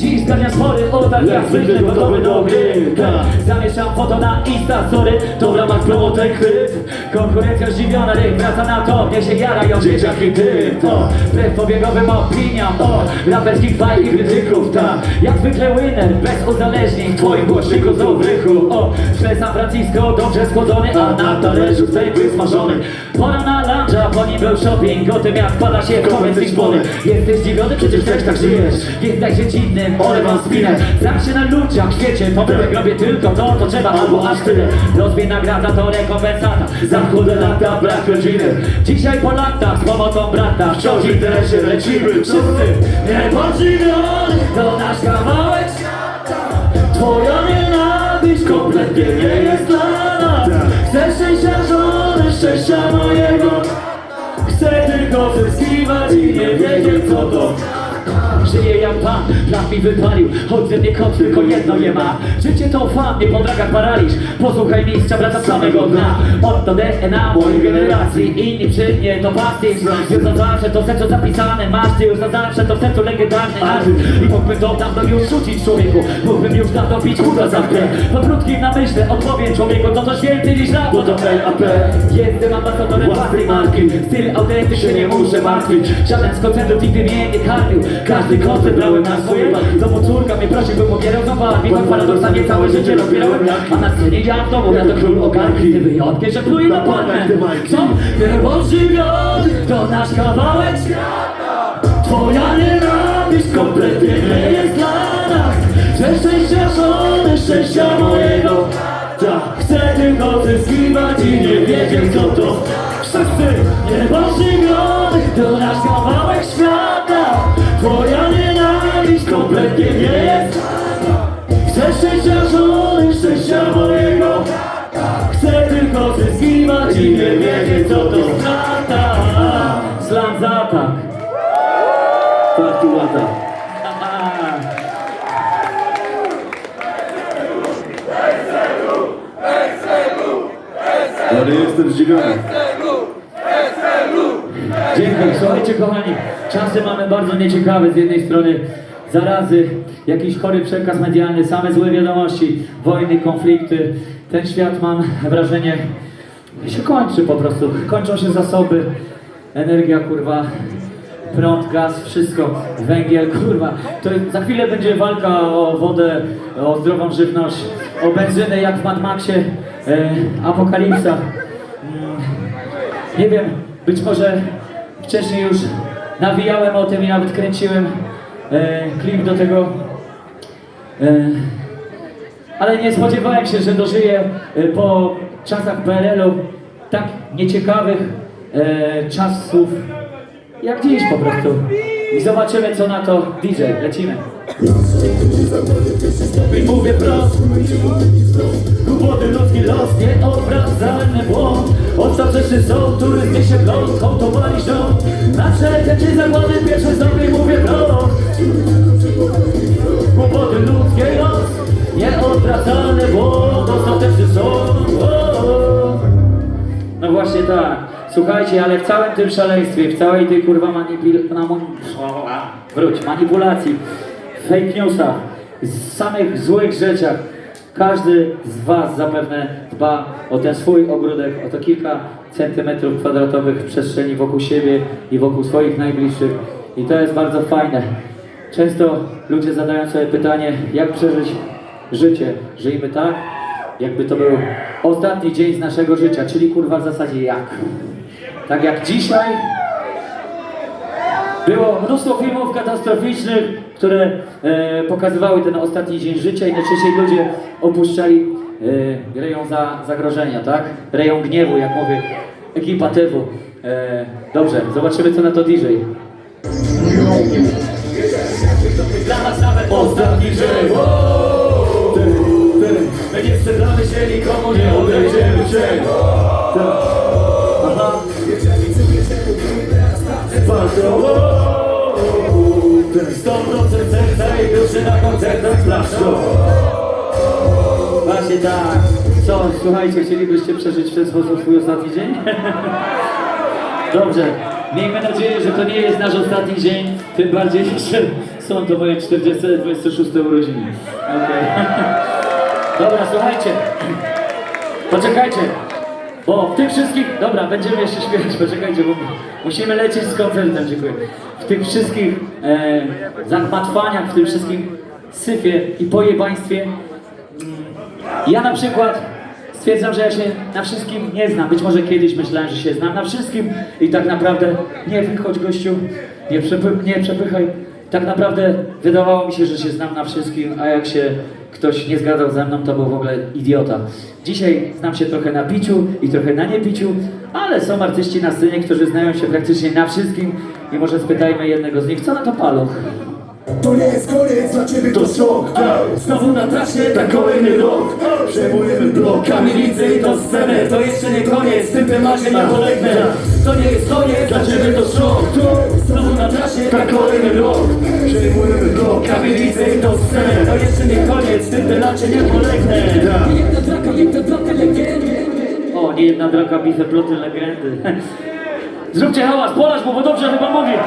dziś zgarnia spory O tak jak zwykle gotowy do gry. Tak, Zamieszczam foto na Insta, sorry To w ramach promotek chwyt. Konkurencja zdziwiona, ryk wraca na to Mnie się jarają dzieciaki ty To. Wbrew pobiegowym opiniom O raperskich fajk i krytyków Tak, jak zwykle winner Bez uzależnień w twoim głośniku z obrychu O, źle San Francisco dobrze schłodzony A na talerzu steak wysmażony Pora na luncha, po nim był shopping O tym jak pada się w Lisbony Jesteś zdziwiony, przecież też tak żyjesz Więc daj się dziwnym, olewam spinę. Znam się na ludziach, w świecie Pomyłek robię tylko to, to trzeba albo aż tyle. Rozbieg nagrada to rekompensata. Za chude lata, brak rodziny. Dzisiaj po latach, z pomocą brata Wciąż w interesie lecimy wszyscy. Niepodziwiony, to nasz kawałek świata. Twoja nienawiść kompletnie nie jest dla nas. Chcę szczęścia żony, szczęścia mojego Chcę tylko zyskiwać i nie wiedzieć co to Żyję jak pan, plan mi wypalił. Choć ze mnie kot tylko jedno nie ma. Życie to fan, nie po dragach paraliż. Posłuchaj mistrza, wraca samego dna. Oto DNA mojej generacji Inni przy mnie to pasji. Już na zawsze to serce zapisane. Masz ty już na zawsze to w sercu legendarny artyst I mógłbym to dawno już rzucić człowieku. Mógłbym już dawno pić za grę Po krótkim namyśle odpowiem człowieku. To coś więcej niż rap, bo to LAP Jestem ambasadorem własnej marki. Styl autentyczny, nie muszę martwić. Żaden z koncertów nigdy mnie nie karmił Każdy koncert brałem na swoje barki Domu córka mnie prosi, bym pobierał za barki Tak paradoksalnie całe życie rozbierałem jak A na scenie ja w domu, ja to król ogarki Ty wyjątkiem, że pluję na palmę. Co? Niepodziwiony to nasz kawałek świata. Twoja nienawiść kompletnie nie jest dla nas. Chcę szczęścia żony, szczęścia mojego chcę tylko zyskiwać i nie wiedzieć co to zyskiwać i nie wiedzieć co to strata Slam za atak Faktułata Ale jestem zdziwiony. Dziękuję. Słuchajcie kochani, czasy mamy bardzo nieciekawe. Z jednej strony zarazy, jakiś chory przekaz medialny, same złe wiadomości, wojny, konflikty. Ten świat mam wrażenie się kończy po prostu. Kończą się zasoby, energia kurwa, prąd, gaz, wszystko, węgiel, kurwa. To za chwilę będzie walka o wodę, o zdrową żywność, o benzynę jak w Mad Maxie, e, apokalipsa. Mm, nie wiem, być może wcześniej już nawijałem o tym i nawet kręciłem e, klip do tego. E, ale nie spodziewałem się, że dożyję e, po czasach PRL-u tak nieciekawych e, czasów jak dziś po prostu. I zobaczymy co na to DJ. Lecimy. I mówię prosto Głupoty ludzki los, nieodwracalny błąd Ostateczny są, turyzmie się pląd Hołtowali rząd Na wszelkie czy zagłady pierwsze zdobry mówię prosto Głupoty ludzkie los Nieodwracalny błąd Ostateczny są. No właśnie tak. Słuchajcie, ale w całym tym szaleństwie, w całej tej kurwa manipul... Wróć, manipulacji, fake newsach, z samych złych rzeczach, każdy z Was zapewne dba o ten swój ogródek, o to kilka centymetrów kwadratowych przestrzeni wokół siebie i wokół swoich najbliższych. I to jest bardzo fajne. Często ludzie zadają sobie pytanie, jak przeżyć życie. Żyjmy tak, jakby to był ostatni dzień z naszego życia, czyli kurwa w zasadzie jak. Tak jak dzisiaj było mnóstwo filmów katastroficznych, które e, pokazywały ten ostatni dzień życia i najczęściej ludzie opuszczali e, rejon za, zagrożenia, tak? Rejon gniewu, jak mówi ekipa Tywu. E, dobrze, zobaczymy co na to DJ. Dla nas nawet ostatni dzień. Nie sprzedamy się nikomu, nie odejdziemy. Bardzo 100% serca i duszy na koncertach z flaszką Właśnie tak. Co, słuchajcie, chcielibyście przeżyć w ten sposób swój ostatni dzień? Dobrze. Miejmy nadzieję, że to nie jest nasz ostatni dzień, tym bardziej, że Są to moje 40, 26 urodziny. Okej. Dobra, słuchajcie. Poczekajcie. Bo w tych wszystkich... Dobra, będziemy jeszcze śpiewać, poczekajcie, bo musimy lecieć z koncertem, dziękuję. W tych wszystkich e, w tym wszystkim syfie i pojebaństwie ja na przykład stwierdzam, że ja się na wszystkim nie znam. Być może kiedyś myślałem, że się znam na wszystkim i tak naprawdę nie wychodź gościu, nie, przepy, nie przepychaj. Tak naprawdę wydawało mi się, że się znam na wszystkim, a jak się ktoś nie zgadzał ze mną, to był w ogóle idiota. Dzisiaj znam się trochę na piciu i trochę na niepiciu, ale są artyści na scenie, którzy znają się praktycznie na wszystkim i może spytajmy jednego z nich, co na to paluch? To nie jest koniec, dla ciebie to szok. Znowu na trasie, tak kolejny rok. Przejmujemy blok, kamienicy i to scenę. To jeszcze nie koniec, tym temacie nie polegnę. To nie jest koniec, dla ciebie to szok. Znowu na trasie, tak kolejny rok Przejmujemy blok, kamienicy i to scenę To jeszcze nie koniec, tym temacie nie polegnę Jedna draka, jedna draka legendy O, nie jedna droga, bite ploty legendy. Zróbcie hałas, Polasz, bo dobrze chyba mówię.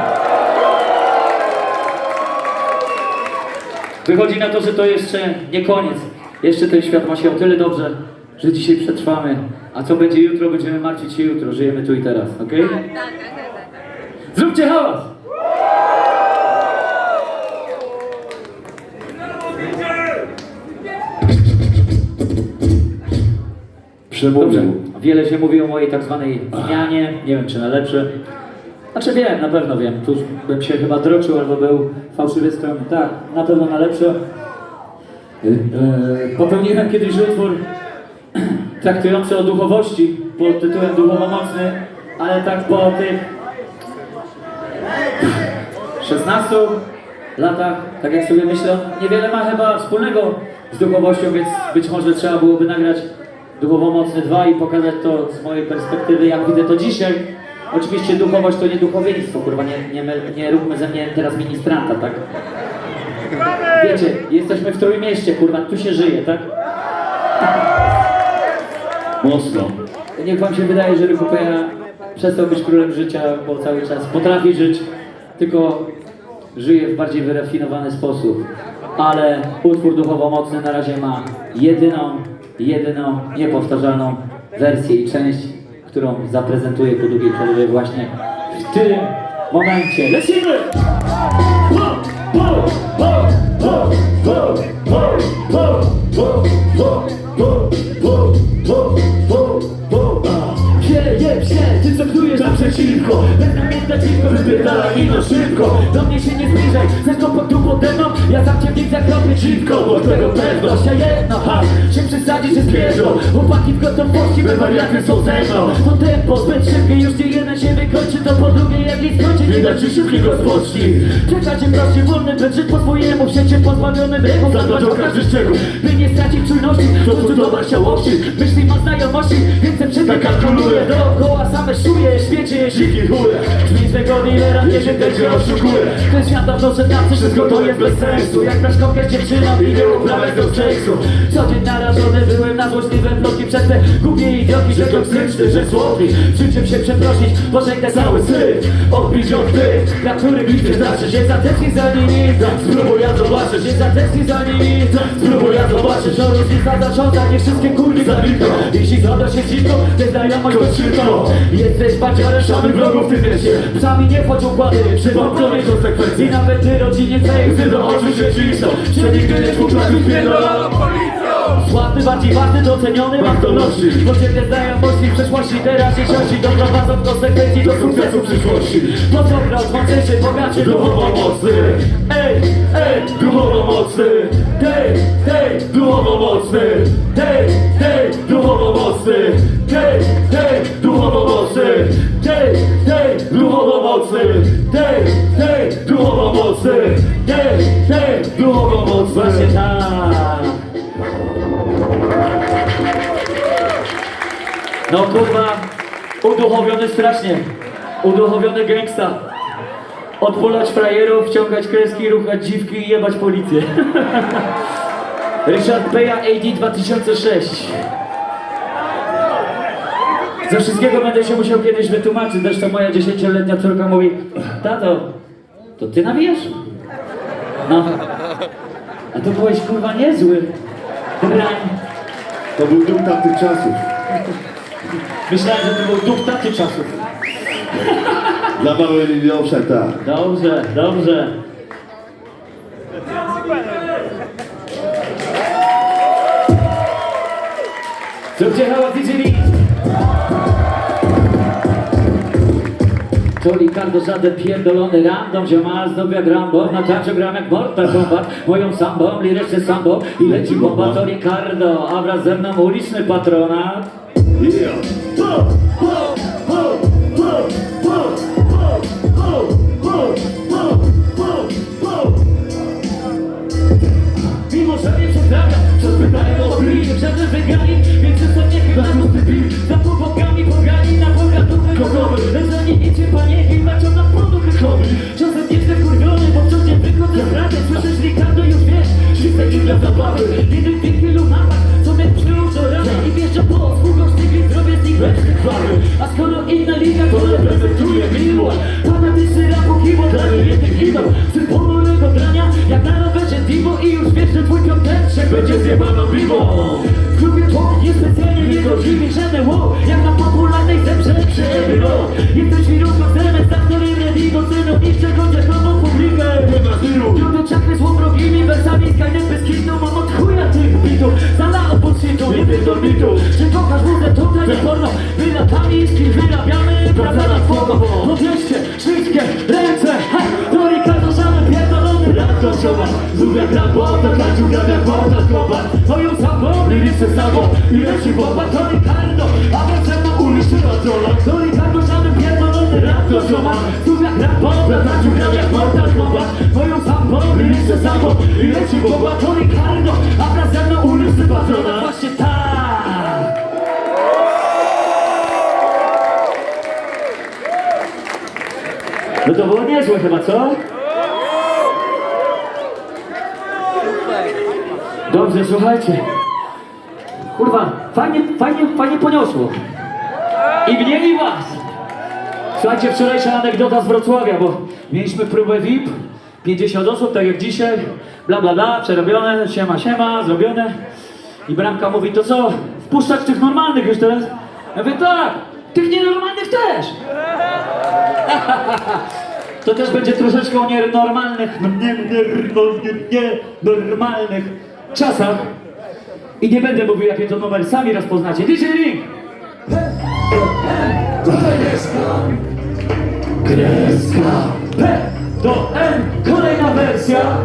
Wychodzi na to, że to jeszcze nie koniec. Jeszcze ten świat ma się o tyle dobrze, że dzisiaj przetrwamy. A co będzie jutro, będziemy martwić się jutro. Żyjemy tu i teraz, okej? Tak, tak, tak, tak, tak. Zróbcie hałas! Przemówił Wiele się mówi o mojej tak zwanej zmianie. Nie wiem, czy na lepsze. Znaczy wiem, na pewno wiem. Tu bym się chyba droczył albo był skromny. Tak, na pewno na lepsze. Yy, Popełniłem kiedyś utwór traktujący o duchowości pod tytułem Duchowo Mocny, ale tak po tych 16 latach, tak jak sobie myślę, niewiele ma chyba wspólnego z duchowością, więc być może trzeba byłoby nagrać Duchowo Mocny 2 i pokazać to z mojej perspektywy, jak widzę to dzisiaj. Oczywiście duchowość to nie duchowieństwo, kurwa, nie, nie, nie róbmy ze mnie teraz ministranta, tak? Wiecie, jesteśmy w Trójmieście, kurwa, tu się żyje, tak? Mocno Niech wam się wydaje, że Rychupera przestał być królem życia, bo cały czas potrafi żyć, tylko żyje w bardziej wyrafinowany sposób. Ale utwór duchowo mocny na razie ma jedyną, jedyną, niepowtarzalną wersję i część, którą zaprezentuję po długiej przerwie właśnie w tym momencie. Lecimy! Po, po, po, Czujesz naprzeciwko Jak na mnie Wypierdala ino szybko. Do mnie się nie zbliżaj Chcesz pod tu pode mną? Ja sam cię w nich zakropię szybko Bo tego pewność a jedna no hasz. Się przesadzisz, że zwierzą. Chłopaki w gotowości We wariaty są ze mną. To tempo zbyt szybkie Już nie jeden się wykończy To po drugie jak nie skończy Nie da ci szybkiej rozpocznij Czeka cię wolny Będziesz po swojemu Siecie pozbawiony bregu Zadbaczą każdy szczegół By nie stracić czujności To cudowa chciałości Myśli ma znajomości Więcej tak przed Dookoła same świecie, siki chuje Drzwi swego dealera, nie się też oszukuje Ten świat dawno przed nas, wszystko to jest bez sensu. Jak nasz kopiec dziewczyną i nie uprawiać do seksu. Co dzień narażony byłem na złośliwe plotki Przez te głupie idioki, że toksyczny, że słodki Przy czym się przeprosić, pożegnać cały syf. Odbić od tych, na których liczę Znaczy się zateczki za nimi, spróbuj ja zobaczyć Nie zateczki za nimi, spróbuj ja zobaczyć No różnica zarządza, nie wszystkie kurki zabito. Jeśli zgoda się dziwko, te znajomość to szybko. Jesteś baciarem samych wrogów w tym mieście Psami nie wchodź układy, przywątpione konsekwencje. I nawet ty rodzinie twej, gdy do oczu się cisną Że nigdy nie dwukrotnie pierdoloną Sławny, bardziej ważny, doceniony, mam to nosi Podziemne znajomości w przeszłości, teraz się siości Doprowadzą w konsekwencji do sukcesu w przyszłości. Po co grać, mocniejszy, bogaczy, duchowo mocny? Ej, ej, duchowo mocny. Tej, tej, duchowo mocny. Tej, tej, duchowo mocny Tej, tej, duchowo mocny Tej, tej, duchowo mocny Tej, tej, duchowo mocny duchowo mocny Właśnie tak No kurwa, uduchowiony strasznie. Uduchowiony gangsta. Odpulać frajerów, wciągać kreski, ruchać dziwki i jebać policję. Richard Peja AD 2006. Ze wszystkiego będę się musiał kiedyś wytłumaczyć. Zresztą moja dziesięcioletnia córka mówi Tato, to ty nawijasz? No. A to byłeś kurwa niezły. Brań. To był duch tamtych czasów. Myślałem, że to był duch taty czasów. Dla małej linii owszem, tak. Dobrze, dobrze. Zróbcie hałas DJ To Ricardo żaden pierdolony random Ziomal znów jak Rambo Na tarczy gram jak Mortal Kombat Moją sambą, lirycznie sambo I leci bomba to Ricardo A wraz ze mną uliczny patronat Yeah. Po, po, po, po, po, po, po, po, po, po, po. Mimo, że nie przegrania, przez pytanie o blim Żaden wygrali, więc to nie chyba to blim Za pobokami pogani na pogatunek kogowy Oni idzie panieki, maczą na produkt rykowy Czasem jestem kurwiony, bo wciąż nie wychodzę z rady. Słyszysz Ricardo, już wiesz, czyste i dla zabawy. Jeden tych wielu mapach, co mnie przyłóż do rany I wiesz, że po sługą sztygli zrobię z nich resztę krwawy A skoro inna liga, to reprezentuje miłość. Fanatyczny rap, kibo, dla tych idol. Syn ponurego drania, jak na rowerze Divo. I już wiesz, że twój piąteczek będzie zjebano piwo W klubie to niespecjalnie nie godzimy żaden wow Jak na popularnej zemrze przejemy rok Jesteś wirusem zamiast za którym Redigo synu niszczę chociaż nową publikę. Nie ma stylu. Piąte czakry złą wrogimi wersami Skynet bez kitu Mam od chuja tych bitów. Zala opod shitu Nie pierdol mitu. Że kochasz muzę tutaj nie porno? My latami z kim wyrabiamy Praca na fogo Podnieście wszystkie ręce Hej, to zakończować Zubia grabota, ta dziura grabota zgłowa Moją samą liczy samo i leci boba To Ricardo, a wracam do ulicy Rodzola To Ricardo, żaden pierdolony do żoła Zubia grabota, ta dziura grabota zgłowa Moją samą liczy samo i leci boba To Ricardo, a wracam do ulicy Patrona Właśnie tak! No to było niezłe chyba, co? Dobrze, słuchajcie. Kurwa, fajnie, fajnie, fajnie poniosło. I mnie i was. Słuchajcie, wczorajsza anegdota z Wrocławia, bo mieliśmy próbę VIP, 50 osób, tak jak dzisiaj, bla bla bla, przerobione, siema siema, zrobione. I Bramka mówi, to co, wpuszczać tych normalnych już teraz? Ja mówię, tak, tych nienormalnych też. To też będzie troszeczkę o nienormalnych, no nie, nie, nie, nienormalnych czasach. I nie będę mówił, jakie to sami rozpoznacie. DJ Link! Tutaj jest Kreska P do N, kolejna wersja.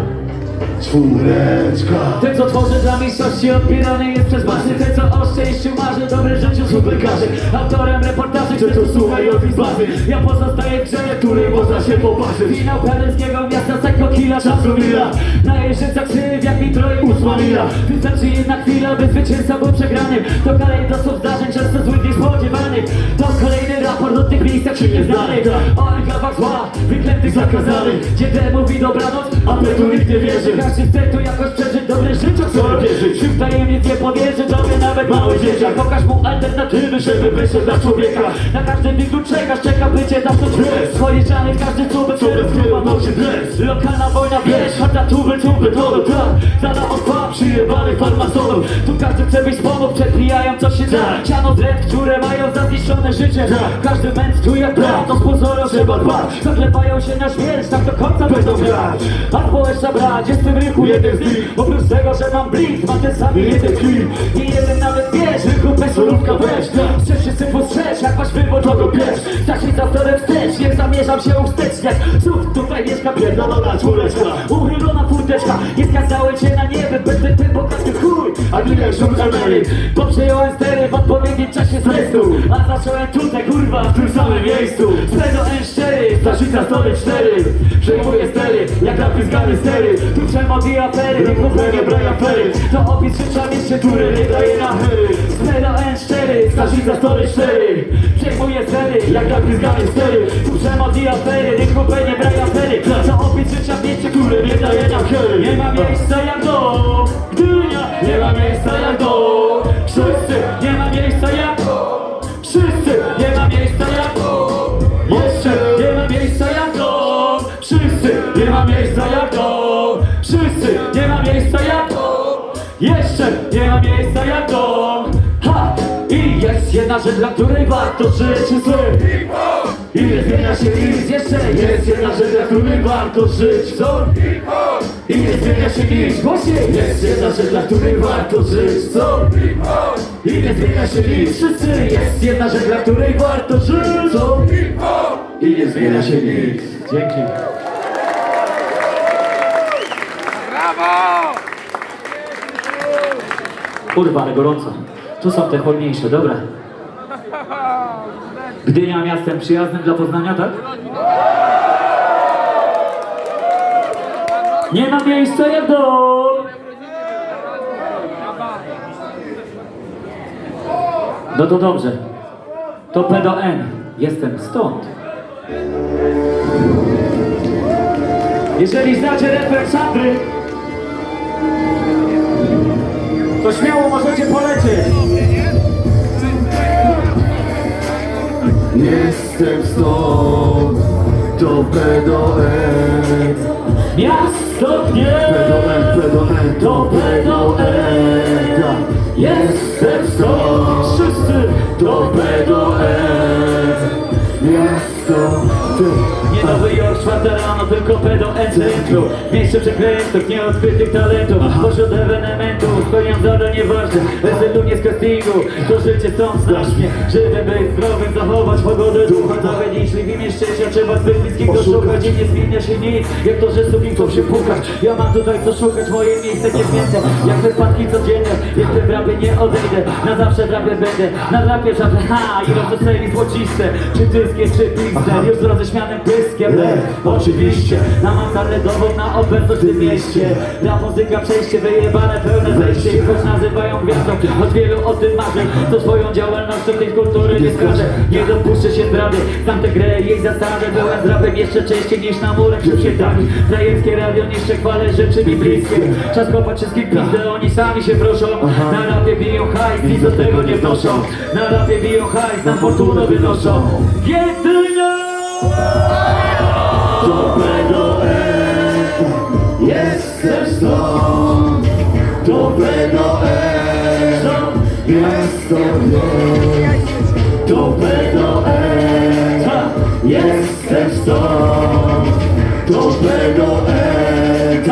Czwóreczka. Ten, co tworzy dla miejscowości odbierany jest przez masy. Ten, co o szczęściu marzy, dobre życiu superkarzy. Autorem reportaży, który tu słuchaj od bazy. Ja pozostaję w grze, której można się poparzyć. Finał paryskiego miasta, Psycho Killa, czasu mila Na jeżycach krzyw, jak mi troje ósma mila Wystarczy jedna chwila, by zwycięzca był przegranym To kalejdoskop zdarzeń, często złych niespodziewanych. To kolejny raport o tych miejscach czy nieznanych O enklawach zła, wyklętych zakazanych Gdzie mówi dobranoc, a P tu nikt nie wierzy jeśli każdy chce, to jakoś przed przeżyć dobre życie, w wierzyć tajemnic nie powierzy, tobie nawet mały dzieciak. Pokaż mu alternatywy, żeby wyszedł dla człowieka. Na każdym biegu czekasz, czeka bycie za to dres Swoje żany, każdy co bez chyba nosi dres Lokalna wojna, wiesz, chata tuby, tuby, to do tak. Zada od kłam, przyjebanych farmazonów Tu każdy chce być pomógł, przepijają co się da. Ciano z które mają za zniszczone życie. Każdy męt tu jak brat, to z pozoru trzeba dbać. Zaklepają się na śmierć, tak do końca będą grać. A społeczna brać, jest w tym rychu jeden z nich. Oprócz tego, że mam blink, mam ten sam jeden klip Nie jeden nawet wiesz, bez solówka weź. Strzeż się syfu strzeż, jak masz wybór, to go bierz. Za wtorem wstecz, nie zamierzam się usteczniać Znów tutaj mieszka pierdolona czwóreczka. Uchylona furteczka, nie skazały cię na niebie Będę tym bogaty chuj, a nie jak żółt Ameryk Bo przejąłem stery w odpowiednim czasie stresu. A zacząłem tutaj kurwa w tym samym miejscu. Z N4, Staszica 104 Przejmuję stery, jak napizgany stery Tu przemoc i afery, nie kupienie braj afery. To opis życia mieście, który nie daje na hery do N4, Staszica 104 Przejmuję stery, jak napizgany stery Tu przemoc i afery, nie kupienie braj afery. To opis życia mieście, który nie daje na hery Nie ma miejsca jak Ma miejsca jak dom Ha! I jest jedna rzecz, dla której warto żyć Sły! I nie zmienia się nic jeszcze Jest jedna rzecz, dla której warto żyć Co? I nie zmienia się nic Głośniej! Jest jedna rzecz, dla której warto żyć Co? I nie zmienia się nic Wszyscy! Jest jedna rzecz, dla której warto żyć Co? I nie zmienia się nic Dzięki Kurwa, ale gorąco. Tu są te chłodniejsze, dobra. Gdynia miastem przyjaznym dla Poznania, tak? Nie ma miejsca jak! No to dobrze. To P do N. Jestem stąd. Jeżeli znacie refren Sandry, to śmiało możecie polecieć. Jestem stąd, to P do N. Miasto nie do N, P do N, to P do N. Jestem stąd wszyscy to P do N. Miasto, ty Nie Nowy Jork, czwarta rano, tylko P do N centrum Miejsce przekrętów, nieodkrytych talentów. Pośród ewenementów, spełniam zadanie ważne Rezydu nie z castingu, to życie stąd znasz mnie Żywy być zdrowym, zachować pogodę ducha. Nawet jeśli w imię szczęścia trzeba zbyt bliskiego szukać I nie zmienia się nic, jak to, że sufiką się pukać. Ja mam tutaj co szukać, moje miejsce niezmienne Jak wypadki codzienne, jestem w rapie, nie odejdę. Na zawsze w rapie będę, na rapie żadne ha I rozeseli złociste, czy dyskie, czy piste Już z roześmianym pyskiem, le, oczywiście. Namacalny dowód na obecność w tym mieście. Dla muzyka przejście wyjebane, pełne zejście. I choć nazywają gwiazdą, choć wielu o tym marzeń To swoją działalnością tej kultury nie skażę Nie dopuszczę się zdrady, tamte grę jej zasady Byłem z rapem jeszcze częściej niż na murek przy siedami Zajęckie radio niszcze chwale rzeczy mi bliskie. Czas kopać wszystkim pizdę, oni sami się proszą. Na rapie biją hajs, nic do tego nie wnoszą Na rapie biją hajs, na fortunę wynoszą. Jedynie Do N Jestem stąd, do Miasto nie To P do N Ha! Jestem stąd, do N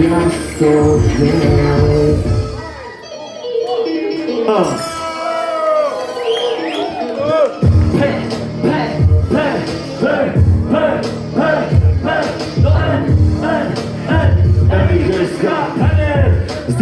Miasto nie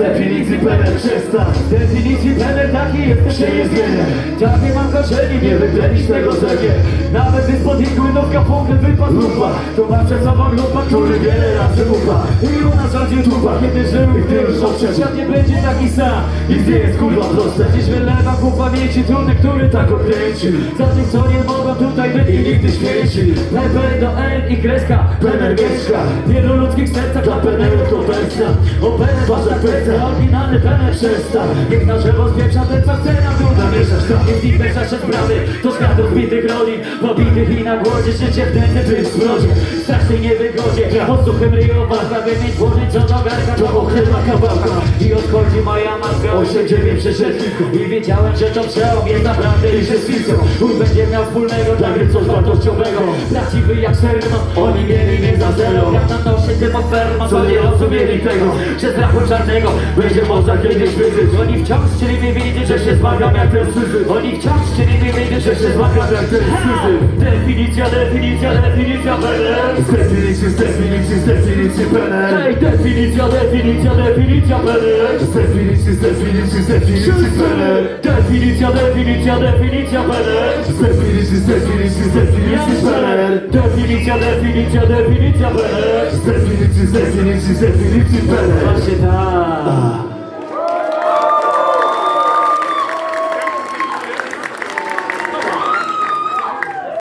definicji P przestań z definicji Penel taki jest, Się nie zmienię Takie mam korzeni, nie wytlenić tego zewie Nawet gdy spod igły nowka punkty wypadł lupa To ma przed sobą lupa, który wiele razy ufa. I u nas rządzi tupa, kiedy żyły w tym żołcie Świat nie będzie taki sam, nic nie jest kurwa proste Dziś wylewa ku pamięci trudny, który tak okręci Za tych, co nie mogą tutaj być i nigdy śmieci P do i kreska, penergieczka W wielu ludzkich sercach dla penerów to wersja. O pener, wasza kwestia, oryginalny pener. Przestań. Niech na drzewo spieprza ten, co chce nam tu namieszać Trafię w nich bez nasze sprawy, to świat rozbitych rodzin Pobitych i na głodzie, życie w tędy by zbrodzie W strasznej niewygodzie, pod suchym ryjowa Prawie mieć włożyć co do garka, to ochyba kawałka. I odchodzi moja matka, osiędziewie przyszedł I wiedziałem, że to przełom jest naprawdę i się spisał. Chuj będzie miał wspólnego, dla gry coś wartościowego. Prawdziwy jak serno, oni mieli mnie za zero. Jak na nosie tym ofermą, co nie rozumieli tego? Że z rachu czarnego będzie można kiedyś wyżyć. Oni wciąż chcieli mi wiedzieć, że się zmagam jak ten syzyf Oni wciąż chcieli mi wiedzieć, że się zmagam jak ten syzyf Definicja, definicja, definicja, PNL Z definicji, z definicji, z definicji PNL Hej, definicja, definicja, definicja, PNL Z definicji, z definicji, z definicji PNL Definicja, definicja, definicja, PNL Z definicji, z definicji, z definicji PNL Definicja, definicja, definicja, PNL Z definicji, z definicji, z definicji PNL Właśnie tak